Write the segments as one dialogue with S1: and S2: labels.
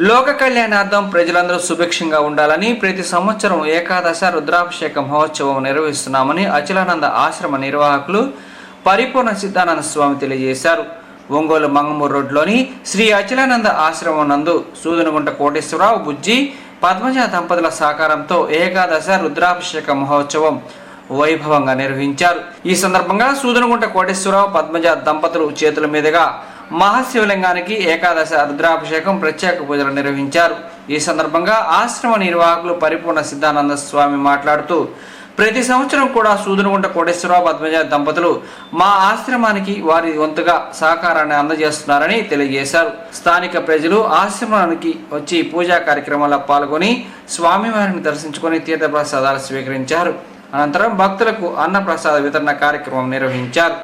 S1: లోక కళ్యాణార్థం ప్రజలందరూ సుభిక్షంగా ఉండాలని ప్రతి సంవత్సరం ఏకాదశ రుద్రాభిషేక మహోత్సవం నిర్వహిస్తున్నామని అచలానంద ఆశ్రమ నిర్వాహకులు పరిపూర్ణ సిద్ధానంద స్వామి తెలియజేశారు. ఒంగోలు మంగమూరు రోడ్లోని శ్రీ అచలానంద ఆశ్రమం నందు సూదనగుంట కోటేశ్వరరావు బుజ్జి పద్మజ దంపతుల సహకారంతో ఏకాదశ రుద్రాభిషేక మహోత్సవం వైభవంగా నిర్వహించారు. ఈ సందర్భంగా సూదనగుంట కోటేశ్వరరావు పద్మజ దంపతులు చేతుల మీదుగా మహాశివలింగానికి ఏకాదశ రుద్రాభిషేకం ప్రత్యేక పూజలు నిర్వహించారు. ఈ సందర్భంగా ఆశ్రమ నిర్వాహకులు పరిపూర్ణ సిద్ధానంద స్వామి మాట్లాడుతూ ప్రతి సంవత్సరం కూడా సూదనగుంట కోటేశ్వరరావు పద్మజ దంపతులు మా ఆశ్రమానికి వారి వంతుగా సహకారాన్ని అందజేస్తున్నారని తెలియజేశారు. స్థానిక ప్రజలు ఆశ్రమానికి వచ్చి పూజా కార్యక్రమాల్లో పాల్గొని స్వామివారిని దర్శించుకొని తీర్థప్రసాదాలు స్వీకరించారు. అనంతరం భక్తులకు అన్నప్రసాద వితరణ కార్యక్రమం నిర్వహించారు.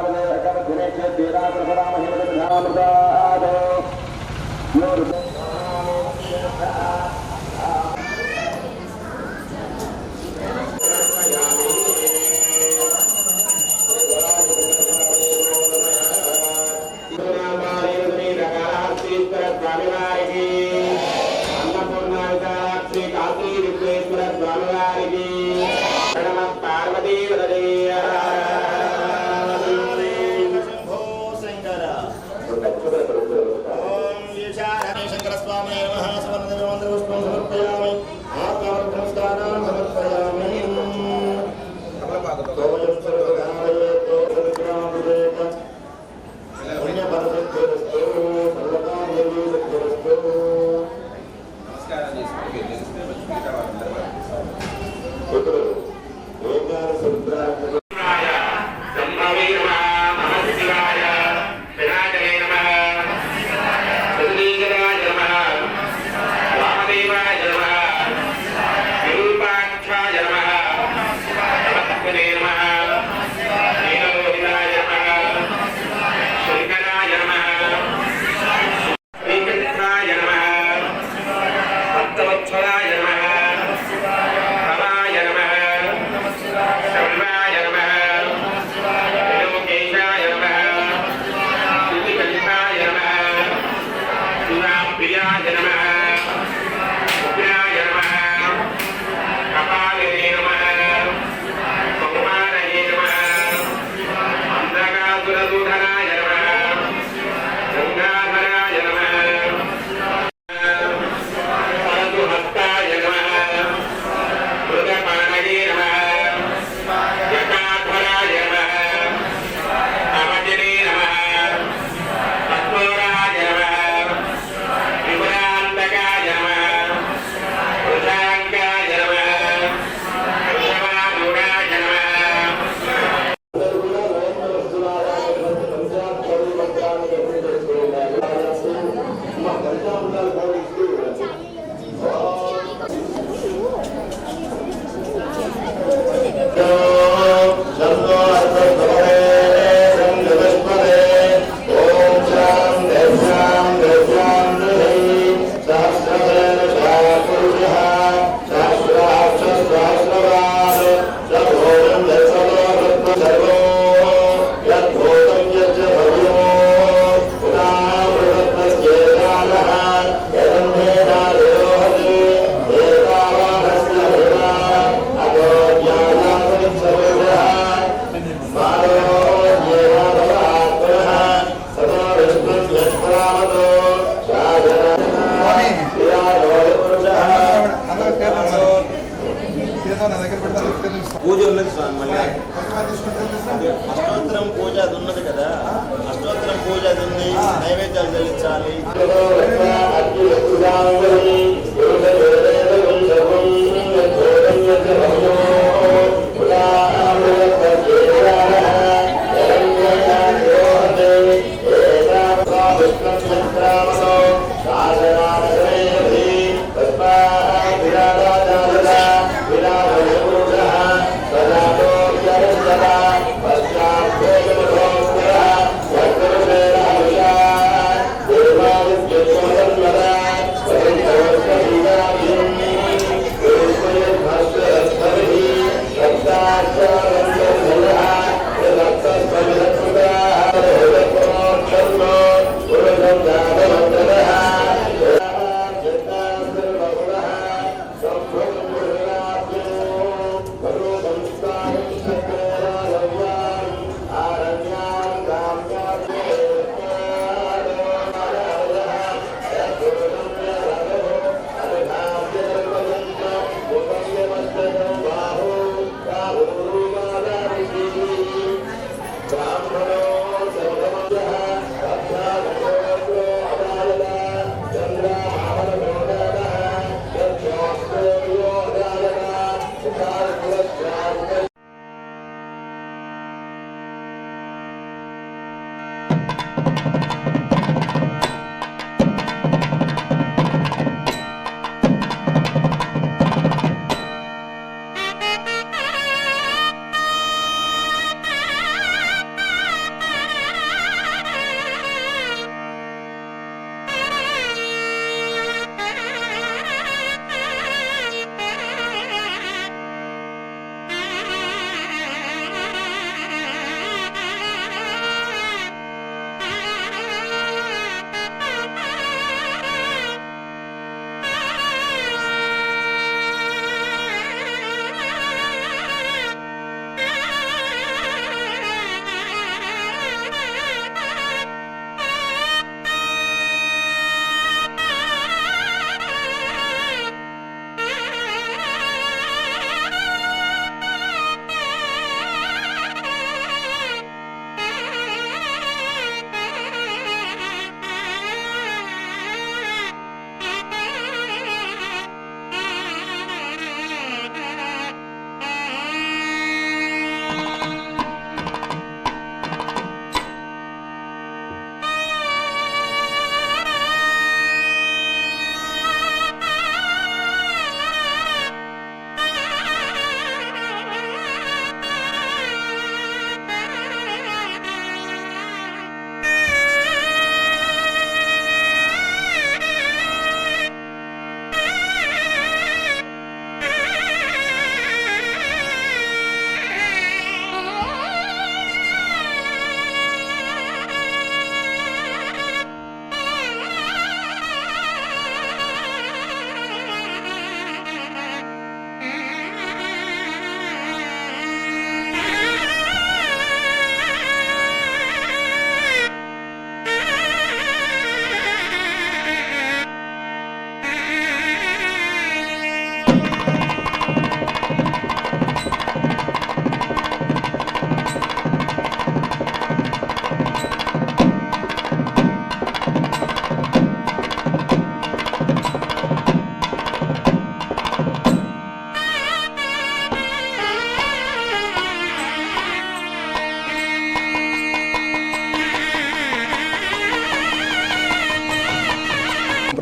S2: చెల్లించాలి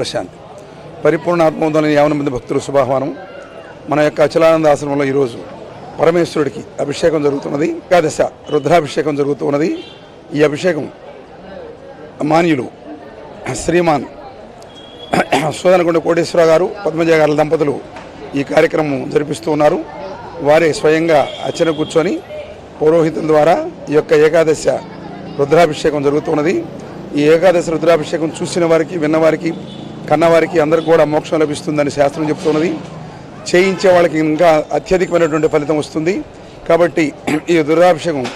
S3: ప్రశాంతి. పరిపూర్ణ ఆత్మవంతులైన యావన మంది భక్తులు శుభాహ్వానం. మన యొక్క అచలానంద ఆశ్రమంలో ఈరోజు పరమేశ్వరుడికి అభిషేకం జరుగుతున్నది. ఏకాదశ రుద్రాభిషేకం జరుగుతున్నది. ఈ అభిషేకం మాన్యులు శ్రీమాన్ సోదనకొండ కోటేశ్వర గారు పద్మజ గారి దంపతులు ఈ కార్యక్రమం జరిపిస్తూ ఉన్నారు. వారే స్వయంగా అర్చన కూర్చొని పౌరోహితం ద్వారా ఈ యొక్క ఏకాదశ రుద్రాభిషేకం జరుగుతున్నది. ఈ ఏకాదశ రుద్రాభిషేకం చూసిన వారికి విన్నవారికి కన్నవారికి అందరికీ కూడా మోక్షం లభిస్తుందని శాస్త్రం చెప్తున్నది. చేయించే వాళ్ళకి ఇంకా అత్యధికమైనటువంటి ఫలితం వస్తుంది. కాబట్టి ఈ రుద్రాభిషేకం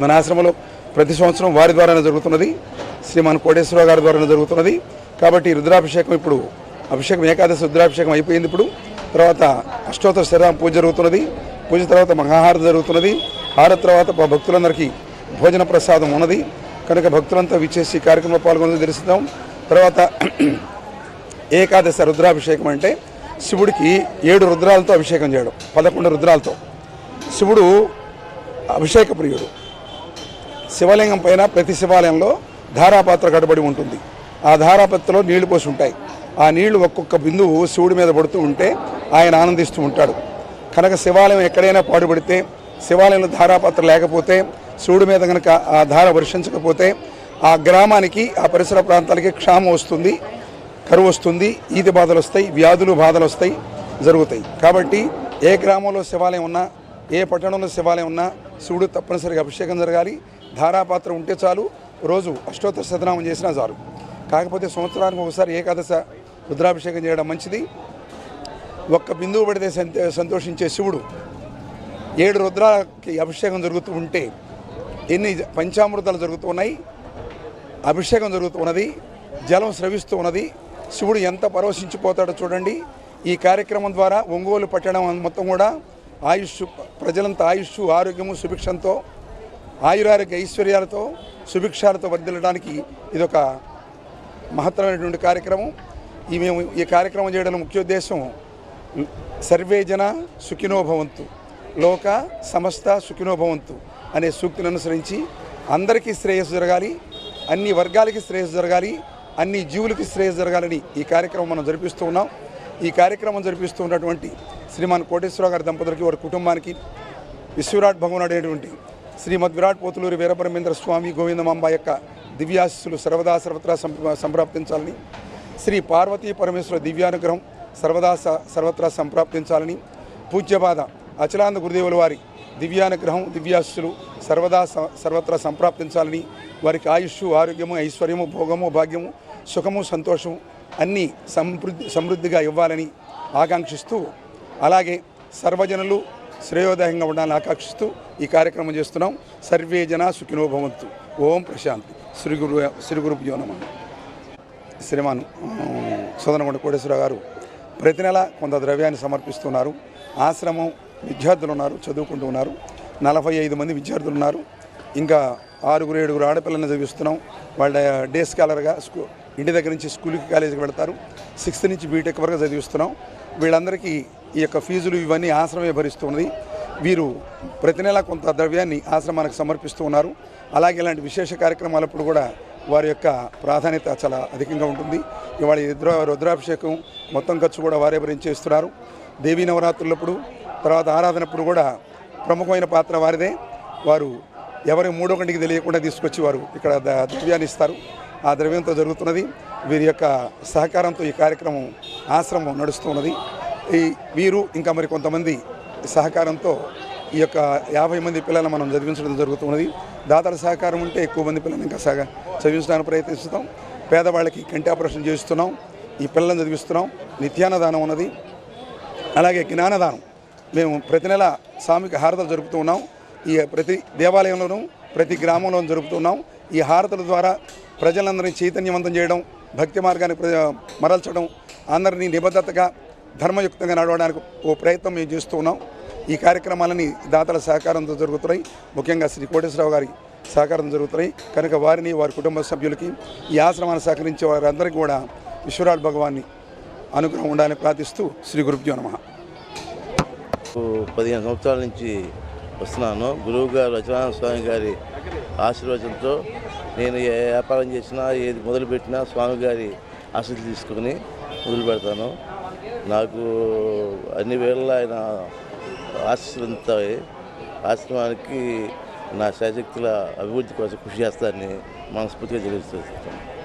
S3: మన ఆశ్రమంలో ప్రతి సంవత్సరం వారి ద్వారానే జరుగుతున్నది. శ్రీమాన్ కోటేశ్వర గారి ద్వారానే జరుగుతున్నది. కాబట్టి రుద్రాభిషేకం ఇప్పుడు అభిషేకం ఏకాదశి రుద్రాభిషేకం అయిపోయింది ఇప్పుడు. తర్వాత అష్టోత్తర శరీరం పూజ జరుగుతున్నది. పూజ తర్వాత మహాహారతి జరుగుతున్నది. హారతి తర్వాత భక్తులందరికీ భోజన ప్రసాదం ఉన్నది. కనుక భక్తులంతా విచ్చేసి కార్యక్రమంలో పాల్గొనడం తెలుస్తాం తర్వాత ఏకాదశ రుద్రాభిషేకం అంటే శివుడికి ఏడు రుద్రాలతో అభిషేకం చేయడం పదకొండు రుద్రాలతో. శివుడు అభిషేక ప్రియుడు. శివలింగం పైన ప్రతి శివాలయంలో ధారాపాత్ర కట్టబడి ఉంటుంది. ఆ ధారాపాత్రలో నీళ్ళు పోసి ఉంటాయి. ఆ నీళ్ళు ఒక్కొక్క బిందువు శివుడి మీద పడుతూ ఉంటే ఆయన ఆనందిస్తూ ఉంటాడు. కనుక శివాలయం ఎక్కడైనా పాడుపడితే శివాలయంలో ధారాపాత్ర లేకపోతే శివుడి మీద కనుక ఆ ధార వర్షించకపోతే ఆ గ్రామానికి ఆ పరిసర ప్రాంతాలకి క్షామం వస్తుంది. కరువు వస్తుంది ఈతి బాధలు వస్తాయి వ్యాధులు బాధలు వస్తాయి జరుగుతాయి. కాబట్టి ఏ గ్రామంలో శివాలయం ఉన్నా ఏ పట్టణంలో శివాలయం ఉన్నా శివుడు తప్పనిసరిగా అభిషేకం జరగాలి. ధారాపాత్ర ఉంటే చాలు రోజు అష్టోత్తర శతనామం చేసినా చాలు. కాకపోతే సంవత్సరానికి ఒకసారి ఏకాదశ రుద్రాభిషేకం చేయడం మంచిది. ఒక్క బిందువు పడితే సంత- సంతోషించే శివుడు ఏడు రుద్రాలకి అభిషేకం జరుగుతూ ఉంటే ఎన్ని పంచామృతాలు జరుగుతూ ఉన్నాయి అభిషేకం జరుగుతూ ఉన్నది జలం స్రవిస్తూ ఉన్నది శివుడు ఎంత పరవశించిపోతాడో చూడండి. ఈ కార్యక్రమం ద్వారా ఒంగోలు పట్టణం మొత్తం కూడా ఆయుష్ ప్రజలంతా ఆయుష్ ఆరోగ్యము సుభిక్షంతో ఆయురారోగ్య ఐశ్వర్యాలతో సుభిక్షాలతో వర్ధిల్లడానికి ఇదొక మహత్తరమైనటువంటి కార్యక్రమం. ఈ మేము ఈ కార్యక్రమం చేయడం ముఖ్య ఉద్దేశం సర్వే జన సుఖినోభవంతు లోక సమస్త సుఖినోభవంతు అనే సూక్తిని అనుసరించి అందరికీ శ్రేయస్సు జరగాలి అన్ని వర్గాలకి శ్రేయస్సు జరగాలి అన్ని జీవులకి శ్రేయస్ జరగాలని ఈ కార్యక్రమం మనం జరిపిస్తూ ఉన్నాం. ఈ కార్యక్రమం జరిపిస్తూ ఉన్నటువంటి శ్రీమాన్ కోటేశ్వరరావు గారి దంపతులకి వారి కుటుంబానికి విశ్వరాట్ భగవాన్ అనేటువంటి శ్రీమద్ విరాట్ పోతులూరి వీరపరమేంద్ర స్వామి గోవిందమాంబ యొక్క దివ్యాశిస్సులు సర్వదా సర్వత్రా సంప్రాప్తించాలని శ్రీ పార్వతీ పరమేశ్వర దివ్యానుగ్రహం సర్వదా సర్వత్రా సంప్రాప్తించాలని పూజ్యపాద అచలాంద గురుదేవుల వారి దివ్యానుగ్రహం దివ్యాశులు సర్వదా సర్వత్రా సంప్రాప్తించాలని వారికి ఆయుష్ ఆరోగ్యము ఐశ్వర్యము భోగము భాగ్యము సుఖము సంతోషం అన్నీ సమృద్ధి సమృద్ధిగా ఇవ్వాలని ఆకాంక్షిస్తూ అలాగే సర్వజనులు శ్రేయోదయంగా ఉండాలని ఆకాంక్షిస్తూ ఈ కార్యక్రమం చేస్తున్నాం. సర్వే జన సుఖినో భవంతు. ఓం ప్రశాంతి. శ్రీ గురు శ్రీ గురుభ్యో నమ. శ్రీమాన్ సోదనకొండ కోటేశ్వరరావు గారు ప్రతి నెల కొంత ద్రవ్యాన్ని సమర్పిస్తున్నారు. ఆశ్రమం విద్యార్థులు ఉన్నారు చదువుకుంటూ ఉన్నారు. నలభై ఐదు మంది విద్యార్థులు ఉన్నారు. ఇంకా ఆరుగురు ఏడుగురు ఆడపిల్లల్ని చదివిస్తున్నాం. వాళ్ళ డే స్కాలర్గా స్కూ ఇంటి దగ్గర నుంచి స్కూల్కి కాలేజీకి వెళ్తారు. సిక్స్త్ నుంచి బీటెక్ వరకు చదివిస్తున్నాం. వీళ్ళందరికీ ఈ యొక్క ఫీజులు ఇవన్నీ ఆశ్రమే భరిస్తున్నది. వీరు ప్రతి నెల కొంత ద్రవ్యాన్ని ఆశ్రమానికి సమర్పిస్తూ ఉన్నారు. అలాగే ఇలాంటి విశేష కార్యక్రమాలప్పుడు కూడా వారి యొక్క ప్రాధాన్యత చాలా అధికంగా ఉంటుంది. ఇవాళ రుద్ర రుద్రాభిషేకం మొత్తం ఖర్చు కూడా వారే భరించేస్తున్నారు. దేవీ నవరాత్రులప్పుడు తర్వాత ఆరాధనప్పుడు కూడా ప్రముఖమైన పాత్ర వారిదే. వారు ఎవరి మూడో కంటికి తెలియకుండా తీసుకొచ్చి వారు ఇక్కడ ద- ద్రవ్యాన్ని ఇస్తారు. ఆ ద్రవ్యంతో జరుగుతున్నది. వీరి యొక్క సహకారంతో ఈ కార్యక్రమం ఆశ్రమం నడుస్తున్నది. ఈ వీరు ఇంకా మరి కొంతమంది సహకారంతో ఈ యొక్క యాభై మంది పిల్లలను మనం చదివించడం జరుగుతున్నది. దాతల సహకారం ఉంటే ఎక్కువ మంది పిల్లల్ని ఇంకా సహ చదివించడానికి ప్రయత్నిస్తున్నాం. పేదవాళ్ళకి కంటి ఆపరేషన్ చేస్తున్నాం ఈ పిల్లలను చదివిస్తున్నాం. నిత్యాన్నదానం ఉన్నది. అలాగే జ్ఞానదానం. మేము ప్రతి నెల సామిక హారతలు జరుపుతూ ఉన్నాం. ఈ ప్రతి దేవాలయంలోనూ ప్రతి గ్రామంలోనూ జరుపుతున్నాం ఈ హారతల ద్వారా ప్రజలందరినీ చైతన్యవంతం చేయడం భక్తి మార్గానికి ప్ర- మరల్చడం అందరినీ నిబద్ధతగా ధర్మయుక్తంగా నడవడానికి ఓ ప్రయత్నం మేము చేస్తూ ఉన్నాం. ఈ కార్యక్రమాలని దాతల సహకారంతో జరుగుతున్నాయి. ముఖ్యంగా శ్రీ కోటేశ్వరరావు గారి సహకారం జరుగుతున్నాయి. కనుక వారిని వారి కుటుంబ సభ్యులకి ఈ ఆశ్రమాన్ని సహకరించే వారందరికీ కూడా విశ్వరాడు భగవాన్ని అనుగ్రహం ఉండాలని ప్రార్థిస్తూ శ్రీ గురుభ్యో నమః.
S4: పదిహేను సంవత్సరాల నుంచి వస్తున్నాను. గురువు గారు రచనానంద స్వామి గారి ఆశీర్వచనంతో నేను ఏ వ్యాపారం చేసినా ఏది మొదలుపెట్టినా స్వామి గారి ఆశలు తీసుకొని మొదలు పెడతాను. నాకు అన్ని వేళ ఆయన ఆశీస్సులు ఆశ్రమానికి నా శాశక్తుల అభివృద్ధి కోసం కృషి చేస్తానని మనస్ఫూర్తిగా తెలియజేస్తాను